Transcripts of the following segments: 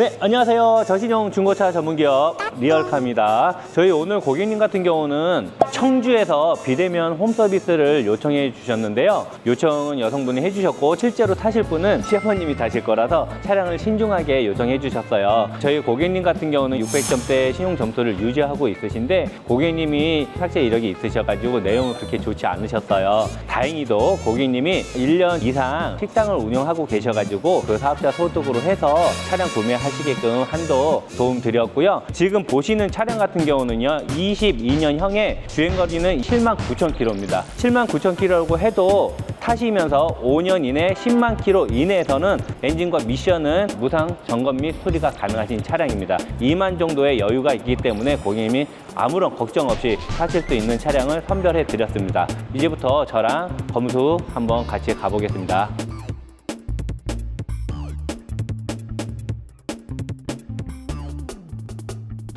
네, 안녕하세요. 저신용 중고차 전문기업 리얼카입니다. 저희 오늘 고객님 같은 경우는 청주에서 비대면 홈 서비스를 요청해 주셨는데요. 요청은 여성분이 해주셨고 실제로 타실 분은 시어머님이 타실 거라서 차량을 신중하게 요청해 주셨어요. 저희 고객님 같은 경우는 600점대 신용 점수를 유지하고 있으신데 고객님이 삭제 이력이 있으셔가지고 내용은 그렇게 좋지 않으셨어요. 다행히도 고객님이 1년 이상 식당을 운영하고 계셔가지고 그 사업자 소득으로 해서 차량 구매하 시게끔 한도 도움 드렸고요. 지금 보시는 차량 같은 경우는요, 22년형의 주행거리는 7만 9천 킬로입니다. 7만 9천 킬로라고 해도 타시면서 5년 이내 10만 킬로 이내에서는 엔진과 미션은 무상 점검 및 수리가 가능하신 차량입니다. 2만 정도의 여유가 있기 때문에 고객님이 아무런 걱정 없이 타실 수 있는 차량을 선별해 드렸습니다. 이제부터 저랑 검수 한번 같이 가보겠습니다.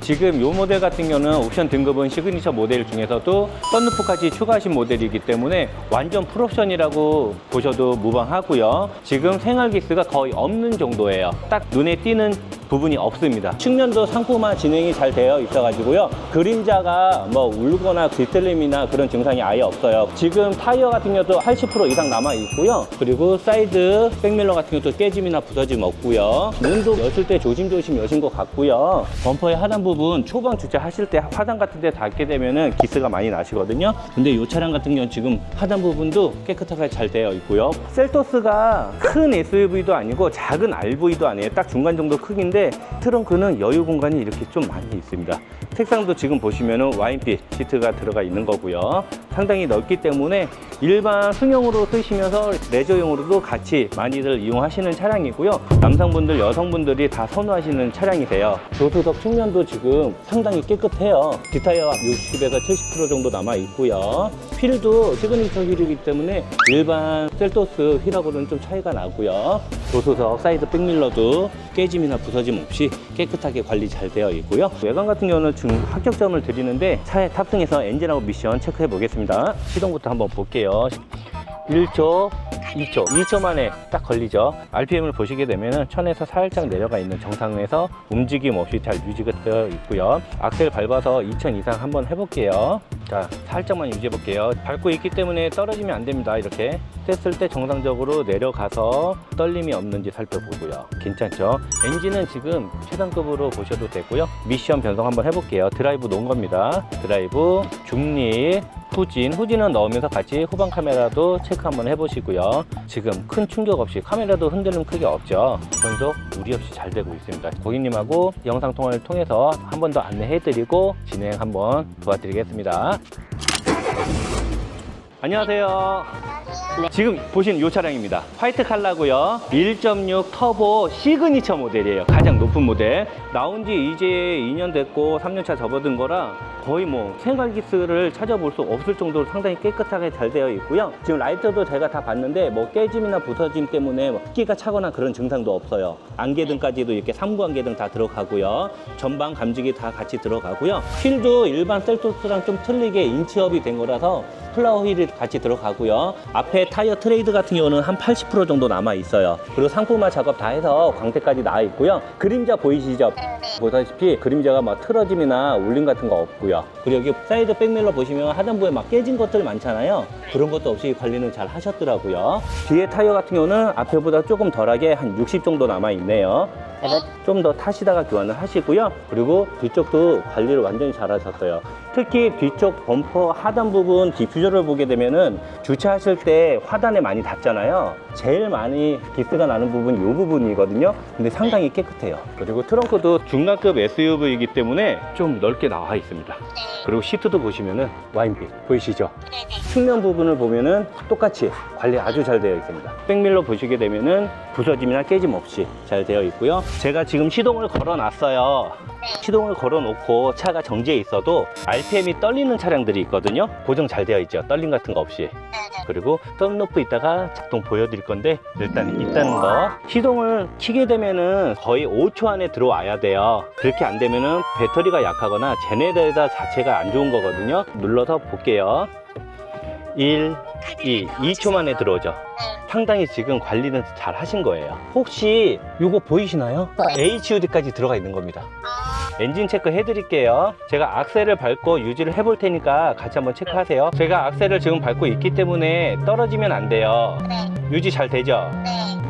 지금 이 모델 같은 경우는 옵션 등급은 시그니처 모델 중에서도 썬루프까지 추가하신 모델이기 때문에 완전 풀옵션이라고 보셔도 무방하고요. 지금 생활기스가 거의 없는 정도예요. 딱 눈에 띄는 부분이 없습니다. 측면도 상품화 진행이 잘 되어 있어가지고요. 그림자가 뭐 울거나 뒤틀림이나 그런 증상이 아예 없어요. 지금 타이어 같은 경우도 80% 이상 남아 있고요. 그리고 사이드 백밀러 같은 경우도 깨짐이나 부서짐 없고요. 문도 여실 때 조심조심 여신 것 같고요. 범퍼의 하단 부분 초반 주차하실 때 화단 같은 데 닿게 되면은 기스가 많이 나시거든요. 근데 이 차량 같은 경우는 지금 하단 부분도 깨끗하게 잘 되어 있고요. 셀토스가 큰 SUV도 아니고 작은 RV도 아니에요. 딱 중간 정도 크기인데 트렁크는 여유 공간이 이렇게 좀 많이 있습니다. 색상도 지금 보시면은 와인빛 시트가 들어가 있는 거고요. 상당히 넓기 때문에 일반 승용으로 쓰시면서 레저용으로도 같이 많이들 이용하시는 차량이고요. 남성분들, 여성분들이 다 선호하시는 차량이세요. 조수석 측면도 지금 상당히 깨끗해요. 뒷타이어 60에서 70% 정도 남아 있고요. 휠도 시그니처 휠이기 때문에 일반 셀토스 휠하고는 좀 차이가 나고요. 조수석 사이드 백밀러도 깨짐이나 부서짐 없이 깨끗하게 관리 잘 되어 있고요. 외관 같은 경우는 지금 합격점을 드리는데 차에 탑승해서 엔진하고 미션 체크해 보겠습니다. 시동부터 한번 볼게요. 1초, 2초, 2초 만에 딱 걸리죠. RPM을 보시게 되면 천에서 살짝 내려가 있는 정상에서 움직임 없이 잘 유지가 되어 있고요. 악셀 밟아서 2000 이상 한번 해볼게요. 자, 살짝만 유지해 볼게요. 밟고 있기 때문에 떨어지면 안 됩니다. 이렇게 뗐을 때 정상적으로 내려가서 떨림이 없는지 살펴보고요. 괜찮죠? 엔진은 지금 최상급으로 보셔도 되고요. 미션 변성 한번 해볼게요. 드라이브 놓은 겁니다. 드라이브, 중립, 후진, 후진은 넣으면서 같이 후방 카메라도 체크 한번 해보시고요. 지금 큰 충격 없이 카메라도 흔들림 크게 없죠. 변속 무리 없이 잘 되고 있습니다. 고객님하고 영상 통화를 통해서 한 번 더 안내해드리고 진행 한번 도와드리겠습니다. 안녕하세요. 지금 보시는 이 차량입니다. 화이트 칼라고요. 1.6 터보 시그니처 모델이에요. 가장 높은 모델. 나온 지 이제 2년 됐고 3년차 접어든 거라 거의 뭐 생활기스를 찾아볼 수 없을 정도로 상당히 깨끗하게 잘 되어 있고요. 지금 라이트도 제가 다 봤는데 뭐 깨짐이나 부서짐 때문에 뭐 습기가 차거나 그런 증상도 없어요. 안개등까지도 이렇게 삼구 안개등 다 들어가고요. 전방 감지기 다 같이 들어가고요. 휠도 일반 셀토스랑 좀 틀리게 인치업이 된 거라서 플라워 휠이 같이 들어가고요. 앞에 타이어 트레이드 같은 경우는 한 80% 정도 남아 있어요. 그리고 상품화 작업 다 해서 광택까지 나와 있고요. 그림자 보이시죠? 보다시피 그림자가 막 틀어짐이나 울림 같은 거 없고요. 그리고 여기 사이드 백밀러 보시면 하단부에 막 깨진 것들 많잖아요. 그런 것도 없이 관리는 잘 하셨더라고요. 뒤에 타이어 같은 경우는 앞에보다 조금 덜하게 한 60 정도 남아 있네요. 좀 더 타시다가 교환을 하시고요. 그리고 뒤쪽도 관리를 완전히 잘 하셨어요. 특히 뒤쪽 범퍼 하단 부분 디퓨저를 보게 되면은 주차하실 때 화단에 많이 닿잖아요. 제일 많이 기스가 나는 부분이 이 부분이거든요. 근데 상당히 깨끗해요. 그리고 트렁크도 중간급 SUV이기 때문에 좀 넓게 나와 있습니다. 그리고 시트도 보시면은 와인빛 보이시죠? 측면 부분을 보면은 똑같이 관리 아주 잘 되어 있습니다. 백밀러 보시게 되면은 부서짐이나 깨짐 없이 잘 되어 있고요. 제가 지금 시동을 걸어 놨어요. 시동을 걸어 놓고 차가 정지해 있어도 RPM이 떨리는 차량들이 있거든요. 고정 잘 되어 있죠. 떨림 같은 거 없이. 그리고 썬루프 이따가 작동 보여드릴 건데 일단 있다는 거 시동을 키게 되면은 거의 5초 안에 들어와야 돼요 그렇게 안 되면은 배터리가 약하거나 제네레이터 자체가 안 좋은 거거든요 눌러서 볼게요 1, 2, 2초 만에 들어오죠 상당히 지금 관리는 잘 하신 거예요. 혹시 이거 보이시나요? HUD까지 들어가 있는 겁니다. 엔진 체크 해드릴게요. 제가 악셀을 밟고 유지를 해볼 테니까 같이 한번 체크하세요. 제가 악셀을 지금 밟고 있기 때문에 떨어지면 안 돼요. 유지 잘 되죠?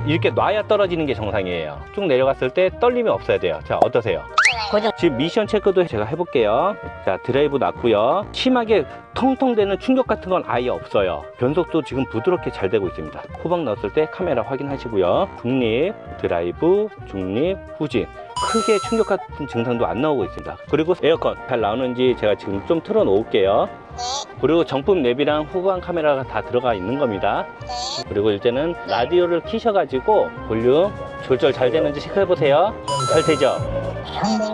이렇게 놔야 떨어지는 게 정상이에요. 쭉 내려갔을 때 떨림이 없어야 돼요. 자, 어떠세요? 고정. 지금 미션 체크도 제가 해볼게요. 자, 드라이브 놨고요. 심하게 텅텅대는 충격 같은 건 아예 없어요. 변속도 지금 부드럽게 잘 되고 있습니다. 후방 넣었을 때 카메라 확인하시고요. 중립, 드라이브, 중립, 후진. 크게 충격 같은 증상도 안 나오고 있습니다. 그리고 에어컨 잘 나오는지 제가 지금 좀 틀어 놓을게요. 그리고 정품 랩이랑 후방 카메라가 다 들어가 있는 겁니다. 그리고 이제는 라디오를 키셔 가지고 볼륨 조절 잘 되는지 체크해 보세요. 잘 되죠?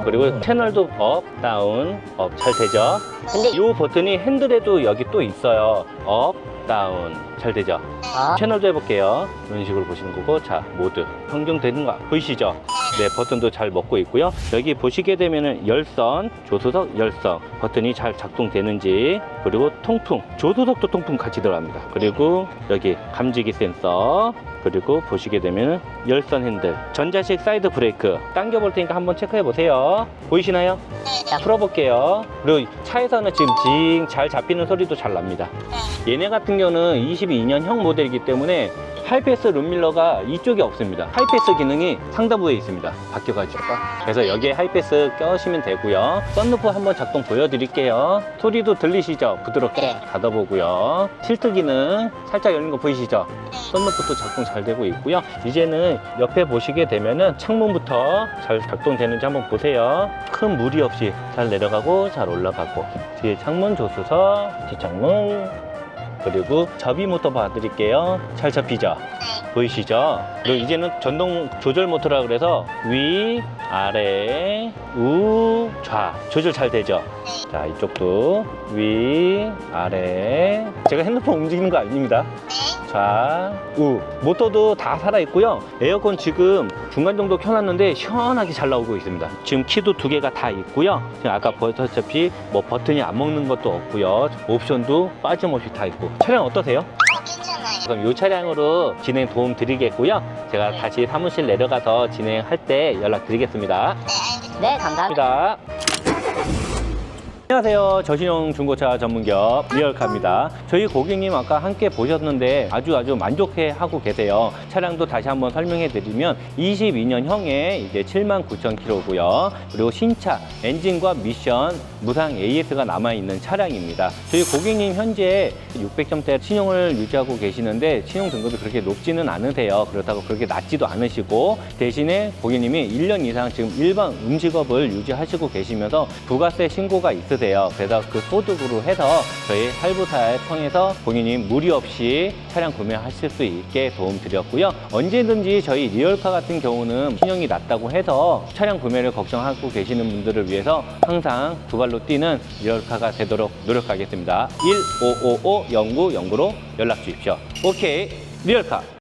그리고 채널도 업, 다운, 업 잘 되죠? 근데 이 버튼이 핸들에도 여기 또 있어요. 업, 다운 잘 되죠? 어? 채널도 해볼게요. 이런 식으로 보시는 거고, 자 모드 평정되는 거 보이시죠? 네 버튼도 잘 먹고 있고요. 여기 보시게 되면은 열선, 조수석 열선 버튼이 잘 작동되는지 그리고 통풍, 조수석도 통풍 같이 들어갑니다. 그리고 여기 감지기 센서. 그리고 보시게 되면 열선 핸들, 전자식 사이드 브레이크 당겨 볼 테니까 한번 체크해 보세요. 보이시나요? 자, 풀어볼게요. 그리고 차에서는 지금 징 잘 잡히는 소리도 잘 납니다. 얘네 같은 경우는 22년형 모델이기 때문에 하이패스 룸밀러가 이쪽에 없습니다. 하이패스 기능이 상단부에 있습니다. 바뀌어가지고. 그래서 여기에 하이패스 껴시면 되고요. 썬루프 한번 작동 보여드릴게요. 소리도 들리시죠? 부드럽게 네. 닫아보고요. 틸트 기능 살짝 열린 거 보이시죠? 썬루프도 작동 잘 되고 있고요. 이제는 옆에 보시게 되면은 창문부터 잘 작동되는지 한번 보세요. 큰 무리 없이 잘 내려가고 잘 올라가고 뒤에 창문 조수석, 뒷창문 그리고 접이 모터 봐드릴게요. 잘 접히죠? 보이시죠? 그리고 이제는 전동 조절 모터라 그래서 위, 아래, 우, 좌 조절 잘 되죠? 자 이쪽도 위, 아래 제가 핸드폰 움직이는 거 아닙니다. 좌, 우 모터도 다 살아있고요. 에어컨 지금 중간 정도 켜놨는데 시원하게 잘 나오고 있습니다. 지금 키도 두 개가 다 있고요. 지금 아까 보셨다시피 뭐 버튼이 안 먹는 것도 없고요. 옵션도 빠짐없이 다 있고 차량 어떠세요? 그럼 이 차량으로 진행 도움 드리겠고요. 제가 다시 사무실 내려가서 진행할 때 연락 드리겠습니다. 네, 감사합니다. 감사합니다. 안녕하세요. 저신용 중고차 전문기업 리얼카입니다. 저희 고객님 아까 함께 보셨는데 아주 아주 만족해 하고 계세요. 차량도 다시 한번 설명해 드리면 22년형에 이제 79,000km고요. 그리고 신차 엔진과 미션 무상 AS가 남아 있는 차량입니다. 저희 고객님 현재 600점대 신용을 유지하고 계시는데 신용 등급이 그렇게 높지는 않으세요. 그렇다고 그렇게 낮지도 않으시고 대신에 고객님이 1년 이상 지금 일반 음식업을 유지하시고 계시면서 부가세 신고가 있으세요. 그래서 그 소득으로 해서 저희 할부사에 통해서 고객님 무리 없이 차량 구매하실 수 있게 도움 드렸고요. 언제든지 저희 리얼카 같은 경우는 신용이 낮다고 해서 차량 구매를 걱정하고 계시는 분들을 위해서 항상 두 발로 뛰는 리얼카가 되도록 노력하겠습니다. 1555-0909로 연락 주십시오. 오케이. 리얼카